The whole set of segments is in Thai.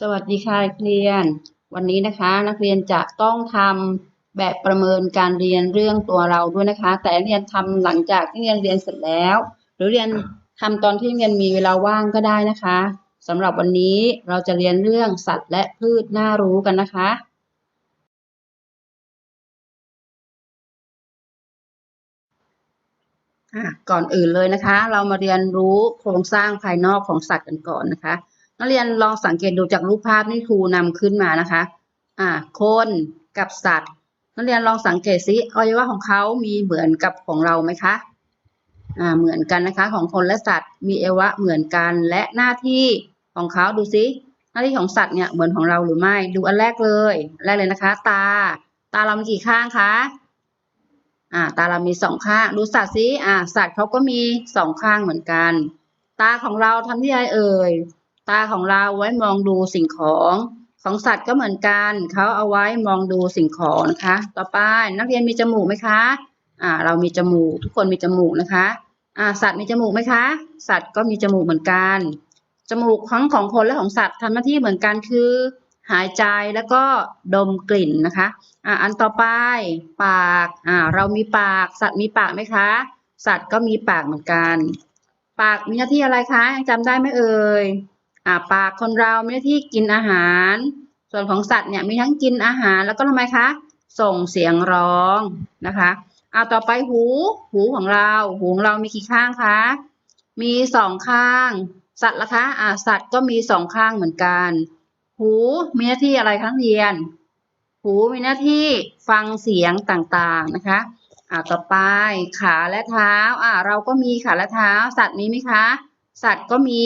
สวัสดีค่ะนักเรียน วันนี้นะคะนักเรียนจะต้องทำแบบประเมินการเรียนเรื่องตัวเราด้วยนะคะ แต่เรียนทำหลังจากที่เรียนเรียนเสร็จแล้ว หรือเรียนทำตอนที่เรียนมีเวลาว่างก็ได้นะคะสำหรับวันนี้เราจะเรียนเรื่องสัตว์และพืชน่ารู้กันนะคะ ก่อนอื่นเลยนะคะ เรามาเรียนรู้โครงสร้างภายนอกของสัตว์กันก่อนนะคะ นักเรียนลองสังเกตดูจากรูปภาพที่ครูนำขึ้นมานะคะ อ่า คนกับสัตว์ นักเรียนลองสังเกตซิอวัยวะของเขามีเหมือนกับของเราไหมคะ อ่า เหมือนกันนะคะ ของคนและสัตว์ มีอวัยวะเหมือนกัน และหน้าที่ของเขาดูซิ หน้าที่ของสัตว์เนี่ยเหมือนของเราหรือไม่ ดูอันแรกเลย แรกเลยนะคะ ตา ตาเรามีกี่ข้างคะ อ่า ตาเรามีสองข้าง ดูสัตว์สิอ่า สัตว์เขาก็มีสองข้างเหมือนกัน ตาของเราทำที่อะไรเอ่ย ตาของเราไว้มองดูสิ่งของของสัตว์ก็เหมือนกันเขาเอาไว้มองดูสิ่งของนะคะ ต่อไปนักเรียนมีจมูกไหมคะอ่าเรามีจมูก ทุกคนมีจมูกนะคะอ่าสัตว์มีจมูกไหมคะ สัตว์ก็มีจมูกเหมือนกัน จมูกทั้งของคนและของสัตว์ทำหน้าที่เหมือนกันคือ หายใจแล้วก็ดมกลิ่นนะคะอ่าอันต่อไปปากอ่าเรามีปาก สัตว์มีปากไหมคะ สัตว์ก็มีปากเหมือนกัน ปากมีหน้าที่อะไรคะยังจำได้ไหมเอ่ย อ่าปากคนเรามีหน้าที่กินอาหาร ส่วนของสัตว์เนี่ยมีทั้งกินอาหารแล้วก็ทำไมคะ ส่งเสียงร้องนะคะอ่าต่อไปหู หูของเรา หูของเรามีกี่ข้างคะ มีสองข้าง สัตว์ละคะอ่าสัตว์ก็มีสองข้างเหมือนกัน หูมีหน้าที่อะไรคะเรียน หูมีหน้าที่ฟังเสียงต่างๆนะคะอ่าต่อไปขาและเท้าอ่าเราก็มีขาและเท้า สัตว์มีไหมคะ สัตว์ก็มี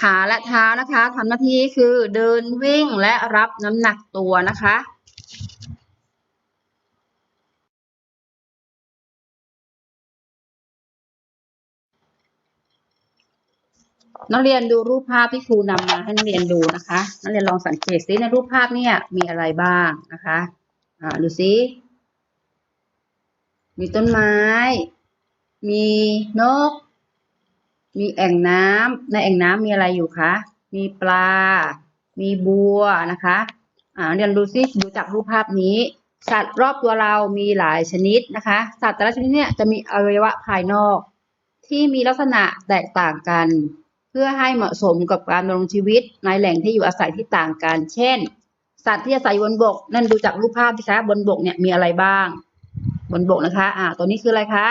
ขาและเท้านะคะทำหน้าที่คือเดินวิ่งและรับน้ำหนักตัวนะคะนักเรียนดูรูปภาพที่ครูนำมาให้นักเรียนดูนะคะนักเรียนลองสังเกตซิในรูปภาพเนี่ยมีอะไรบ้างนะคะอ่าดูซิมีต้นไม้ มีนก มีแอ่งน้ำในแอ่งน้ำมีอะไรอยู่คะ มีปลา มีบัวนะคะ อ่าเรียนดูซิดูจากรูปภาพนี้ สัตว์รอบตัวเรามีหลายชนิดนะคะ สัตว์แต่ละชนิดเนี่ยจะมีอวัยวะภายนอก ที่มีลักษณะแตกต่างกัน เพื่อให้เหมาะสมกับการดำรงชีวิตในแหล่งที่อยู่อาศัยที่ต่างกัน เช่น สัตว์ที่อาศัยบนบก นั่นดูจากรูปภาพสิคะบนบกเนี่ยมีอะไรบ้าง บนบกนะคะ อ่า ตัวนี้คืออะไรคะ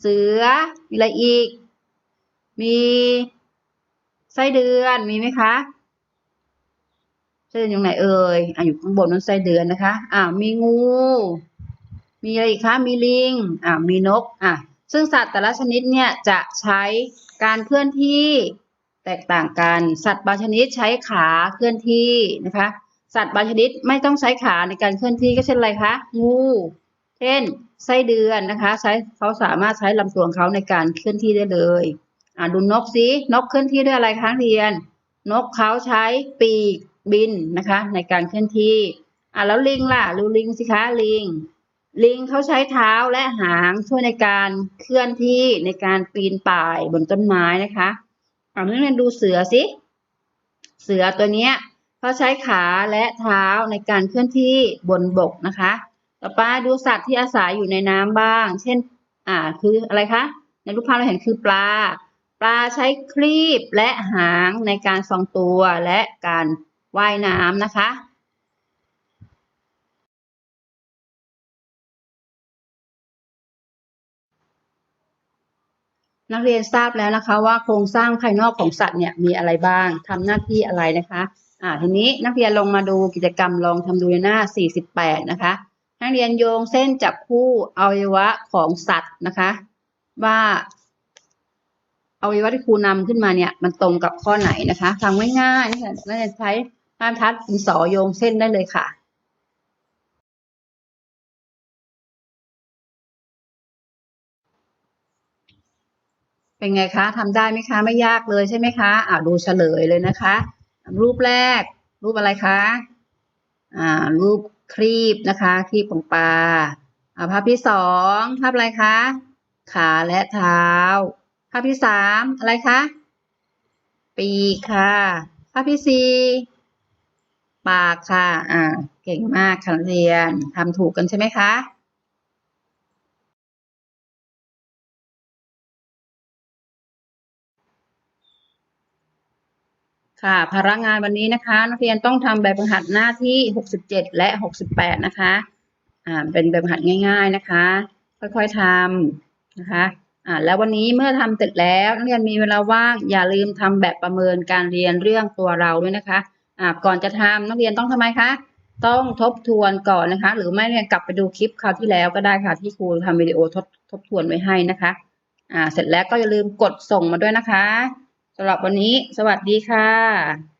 เสือ มีอะไรอีก มีไส้เดือนมีไหมคะไส้เดือนอยู่ไหนเอ่ยอ่าอยู่ข้างบนนั้นไส้เดือนนะคะอ่ามีงู มีอะไรอีกคะมีลิงอ่ามีนกอ่าซึ่งสัตว์แต่ละชนิดเนี่ยจะใช้การเคลื่อนที่แตกต่างกันสัตว์บางชนิดใช้ขาเคลื่อนที่นะคะ สัตว์บางชนิดไม่ต้องใช้ขาในการเคลื่อนที่ก็เช่นอะไรคะงูเช่นไส้เดือนนะคะ ใช้เขาสามารถใช้ลำตัวของเขาในการเคลื่อนที่ได้เลย อ่าดูนกสินกเคลื่อนที่ด้วยอะไรคะเรียน นกเขาใช้ปีกบินนะคะ ในการเคลื่อนที่อ่าแล้วลิงล่ะดูลิงสิคะลิง ลิงเขาใช้เท้าและหางช่วยในการเคลื่อนที่ในการปีนป่ายบนต้นไม้นะคะอ่าเรียนดูเสือสิเสือตัวเนี้ยเขาใช้ขาและเท้าในการเคลื่อนที่บนบกนะคะ ต่อไปดูสัตว์ที่อาศัยอยู่ในน้ำบ้าง เช่น อ่าคืออะไรคะในรูปภาพเราเห็นคือปลา ปลาใช้ครีบและหางในการทรงตัวและการว่ายน้ำนะคะนักเรียนทราบแล้วนะคะ ว่าโครงสร้างภายนอกของสัตว์เนี่ยมีอะไรบ้างทำหน้าที่อะไรนะคะ อ่าทีนี้นักเรียนลงมาดูกิจกรรมลองทำดูในหน้า 48 นะคะ นักเรียนโยงเส้นจับคู่อวัยวะของสัตว์นะคะ ว่า อวัยวะที่ครูนำขึ้นมาเนี่ย มันตรงกับข้อไหนนะคะฟังง่ายๆนะคะนักเรียนใช้บรรทัดดินสอโยงเส้นได้เลยค่ะเป็นไงคะทำได้ไหมคะไม่ยากเลยใช่ไหมคะอ่าดูเฉลยเลยนะคะ รูปแรก รูปอะไรคะอ่ารูปครีบนะคะครีบของปลาอ่าภาพที่สองภาพอะไรคะขาและเท้า ภาพที่สามอะไรคะปีค่ะ ภาพที่สี่ปากค่ะ อ่า เก่งมากค่ะนักเรียนทำถูกกันใช่ไหมคะค่ะภาระงานวันนี้นะคะ นักเรียนต้องทำแบบฝึกหัดหน้าที่ 67 และ 68 นะคะ อ่า เป็นแบบฝึกหัดง่าย ๆนะคะ ค่อยๆทำนะคะ อ่าแล้ววันนี้เมื่อทำเสร็จแล้วนักเรียนมีเวลาว่างอย่าลืมทำแบบประเมินการเรียนเรื่องตัวเราด้วยนะคะอ่าก่อนจะทำนักเรียนต้องทำไมคะต้องทบทวนก่อนนะคะ หรือไม่เนี่ยกลับไปดูคลิปคราวที่แล้วก็ได้ค่ะ ที่ครูทำวิดีโอทบทบทวนไว้ให้นะคะอ่าเสร็จแล้วก็อย่าลืมกดส่งมาด้วยนะคะสำหรับวันนี้ สวัสดีค่ะ